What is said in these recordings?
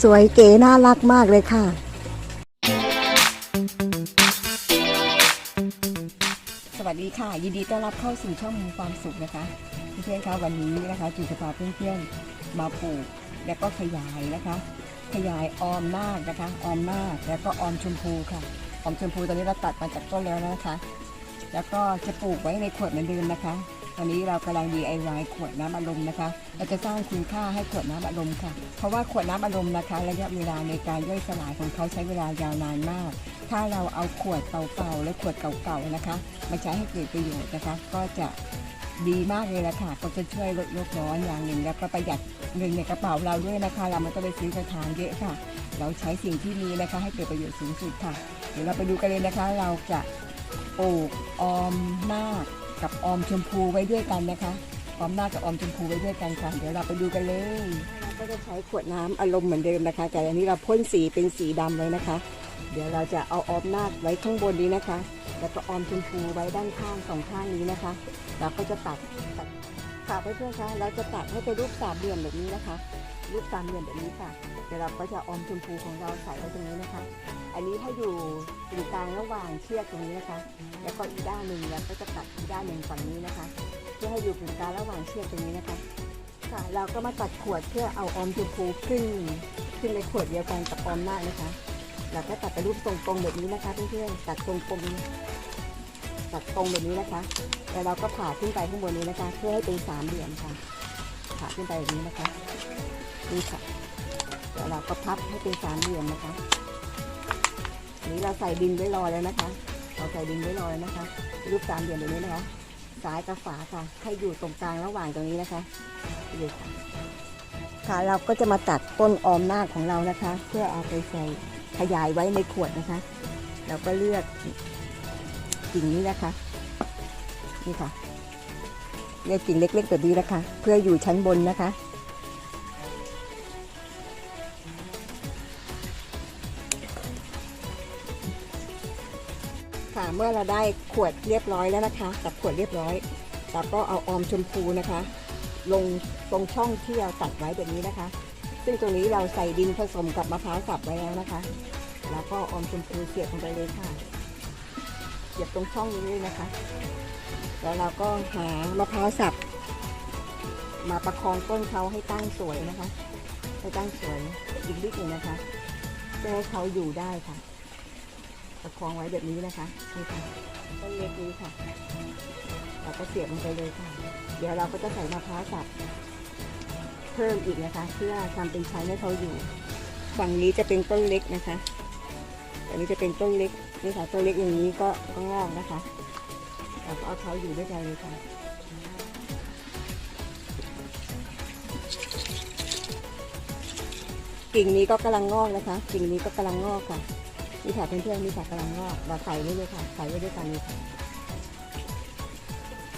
สวยเก๋น่ารักมากเลยค่ะ สวัสดีค่ะ ยินดีต้อนรับเข้าสู่ช่องมีความสุขนะคะเพื่อนๆคะวันนี้นะคะจุจะพาเพื่อนๆมาปลูกแล้วก็ขยายนะคะ ขยายออมนาคนะคะ ออมนาคแล้วก็ออมชมพูค่ะ ออมชมพูตอนนี้เราตัดมาจากต้นแล้วนะคะ แล้วก็จะปลูกไว้ในขวดเหมือนเดิมนะคะ อนนี้เรากำลัง DIY ขวดน้ำอารมณ์นะคะ เราจะสร้างคุณค่าให้ขวดน้ำอารมณ์ค่ะ เพราะว่าขวดน้ำอารมณ์นะคะ ระยะเวลาในการย่อยสลายของเขาใช้เวลายาวนานมาก ถ้าเราเอาขวดเก่าๆและขวดเก่าๆนะคะมาใช้ให้เกิดประโยชน์นะคะ ก็จะดีมากเลยละค่ะ ก็จะช่วยลดโลกร้อนอย่างหนึ่งแล้วก็ประหยัดเงินในกระเป๋าเราด้วยนะคะ เราไม่ต้องไปซื้อกระถางเยอะค่ะ เราใช้สิ่งที่มีนะคะ ให้เกิดประโยชน์สูงสุดค่ะ เดี๋ยวเราไปดูกันเลยนะคะ เราจะปลูกออมนาค กับออมชมพูไว้ด้วยกันนะคะออมนาคกับออมชมพูไว้ด้วยกันค่ะ เดี๋ยวเราไปดูกันเลยเราก็จะใช้ขวดน้ำอารมณ์เหมือนเดิมนะคะแต่อันนี้เราพ่นสีเป็นสีดำเลยนะคะ เดี๋ยวเราจะเอาออมนาคไว้ข้างบนนี้นะคะ แล้วก็ออมชมพูไว้ด้านข้างสองข้างนี้นะคะ เราก็จะตัดตัดค่ะเพื่อนๆคะเราจะตัดให้เป็นรูปสามเหลี่ยมแบบนี้นะคะ รูปสามเหลี่ยมแบบนี้ค่ะเดี๋ยวเราก็จะออมชมพูของเราใส่ไว้ตรงนี้นะคะ อันนี้ถ้าอยู่ตรงกลางระหว่างเชือกตรงนี้นะคะ แล้วก็อีกด้านหนึ่งเราก็จะตัดอีกด้านหนึ่งฝั่งนี้นะคะ เพื่อให้อยู่ตรงกลางระหว่างเชือกตรงนี้นะคะ ค่ะ เราก็มาตัดขวดเพื่อเอาออมชมพูขึ้น ขึ้นในขวดเดียวกันกับออมหน้าคนะคะเราก็ตัดเป็นรูปทรงตรงแบบนี้นะคะเพื่อนๆตัดตรงตรงตัดตรงแบบนี้นะคะ แล้วเราก็ผ่าขึ้นไปข้างบนนี้นะคะ เพื่อให้เป็นสามเหลี่ยมค่ะผ่าขึ้นไปแบบนี้นะคะ นี่ค่ะแล้วเราก็พับให้เป็นสามเหลี่ยมนะคะนี้เราใส่ดินไว้รอแล้วนะคะ เราใส่ดินไว้รอแล้วนะคะ รูปสามเหลี่ยมแบบนี้นะคะซ้ายกับฝาค่ะ ให้อยู่ตรงกลางระหว่างตรงนี้นะคะนี่ค่ะค่ะเราก็จะมาตัดต้นออมนาของเรานะคะ เพื่อเอาไปใส่ขยายไว้ในขวดนะคะ เราก็เลือกกิ่งนี้นะคะ นี่ค่ะเลือกกิ่งเล็กๆแบบนี้นะคะ เพื่ออยู่ชั้นบนนะคะ เมื่อเราได้ขวดเรียบร้อยแล้วนะคะตัดขวดเรียบร้อยเราก็เอาออมชมพูนะคะ ลงตรงช่องที่เราตัดไว้แบบนี้นะคะ ซึ่งตรงนี้เราใส่ดินผสมกับมะพร้าวสับไว้แล้วนะคะ แล้วก็ออมชมพูเสียบลงไปเลยค่ะ เสียบตรงช่องนี้เลยนะคะ แล้วเราก็หามะพร้าวสับมาประคองต้นเขาให้ตั้งสวยนะคะ ให้ตั้งสวยอีกนิดหนึ่งนะคะเพื่อให้เขาอยู่ได้ค่ะ ประคองไว้แบบนี้นะคะนี่ค่ะต้นเล็กนี้ค่ะ เราก็เสียบลงไปเลยค่ะ เดี๋ยวเราก็จะใส่มะพร้าวสับเพิ่มอีกนะคะ เพื่อทำเป็นชั้นให้เขาอยู่ ฝั่งนี้จะเป็นต้นเล็กนะคะอันนี้จะเป็นต้นเล็กนี่ค่ะต้นเล็กอย่างนี้ก็ก็งอกนะคะเราก็เอาเขาอยู่ด้วยกันเลยค่ะกิ่งนี้ก็กำลังงอกนะคะ กิ่งนี้ก็กำลังงอกค่ะ นี่ค่ะเพื่อนๆนี่ค่ะกำลังงอกเราใส่ไว้เลยค่ะใส่ไว้ด้วยกันเลยค่ะ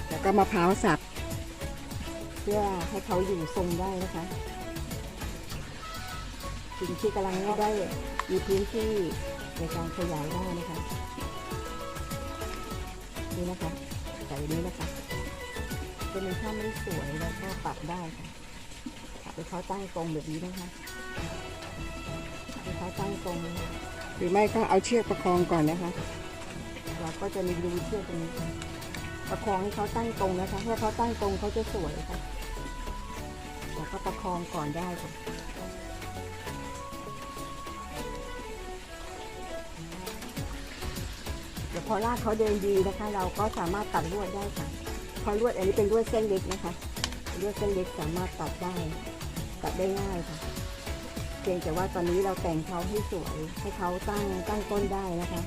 แล้วก็มะพร้าวสับเพื่อให้เขาอยู่ทรงได้นะคะสิ่งที่กำลังงอกได้มีพื้นที่ในการขยายได้นะคะนี่นะคะใส่นี้นะคะจะมีถ้าไม่สวยแล้วก็ปรับได้ค่ะปรับให้เขาตั้งตรงแบบนี้นะคะให้เขาตั้งตรง หรือไม่ก็เอาเชือกประคองก่อนนะคะ เราก็จะมีรูเชือกตรงนี้ประคองให้เขาตั้งตรงนะคะถ้าเขาตั้งตรงเขาจะสวยค่ะแล้วก็ประคองก่อนได้ค่ะเดี๋ยวพอรากเขาเดินดีนะคะ เราก็สามารถตัดลวดได้ค่ะพราะลวดอันนี้เป็นลวดเส้นเล็กนะคะลวดเส้นเล็กสามารถตัดได้ ตัดได้ง่ายค่ะ เพียงแต่ว่าตอนนี้เราแต่งเขาให้สวยให้เขาตั้งตั้งต้นได้นะคะ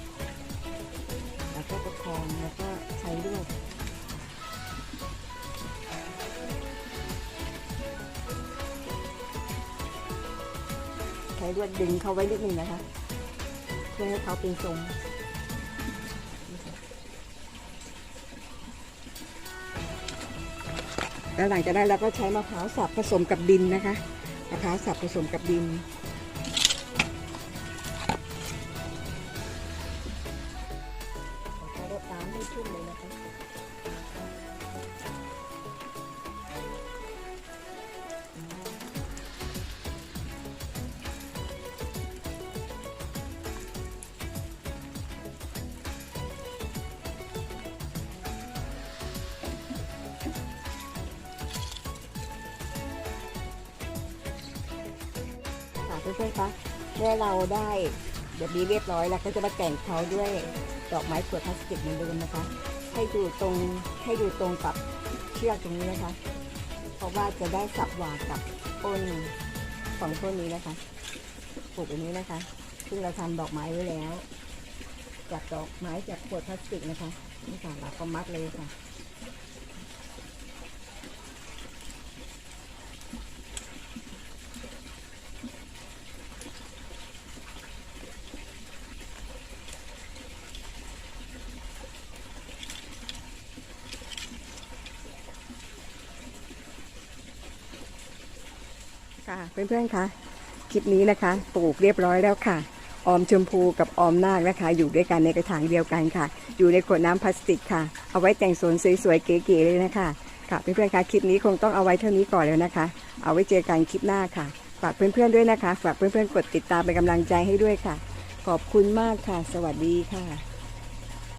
แล้วก็ประคองแล้วก็ใช้ลวดใช้ลวดดึงเขาไว้นิดนึงนะคะ เพื่อให้เขาเป็นทรงแล้วหลังจากนั้นเราก็ใช้มะพร้าวสับผสมกับดินนะคะ นะพร้าวสับผสมกับดิน เพื่อนๆคะเมื่อเราได้แบบนี้เรียบร้อยแล้วก็จะมาแต่งเขาด้วยดอกไม้ขวดพลาสติกเหมือนเดิมนะคะ ให้ดูตรงให้ดูตรงกับเชือกตรงนี้นะคะ เพราะว่าจะได้สับหวากับต้นของต้นนี้นะคะปลูกอันนี้นะคะ ซึ่งเราทำดอกไม้ไว้แล้ว จากดอกไม้จากขวดพลาสติกนะคะนี่ค่ะเราก็มัดเลยค่ะ ค่ะเพื่อนๆคะคลิปนี้นะคะ ปลูกเรียบร้อยแล้วค่ะ ออมชมพูกับออมนาคนะคะ อยู่ด้วยกันในกระถางเดียวกันค่ะ อยู่ในขวดน้ำพลาสติกค่ะ เอาไว้แต่งสวนสวยๆเก๋ๆเลยนะคะค่ะเพื่อนๆคะคลิปนี้คงต้องเอาไว้เท่านี้ก่อนแล้วนะคะ เอาไว้เจอกันคลิปหน้าค่ะฝากเพื่อนๆด้วยนะคะฝากเพื่อนๆกดติดตามเป็นกำลังใจให้ด้วยค่ะ ขอบคุณมากค่ะ สวัสดีค่ะ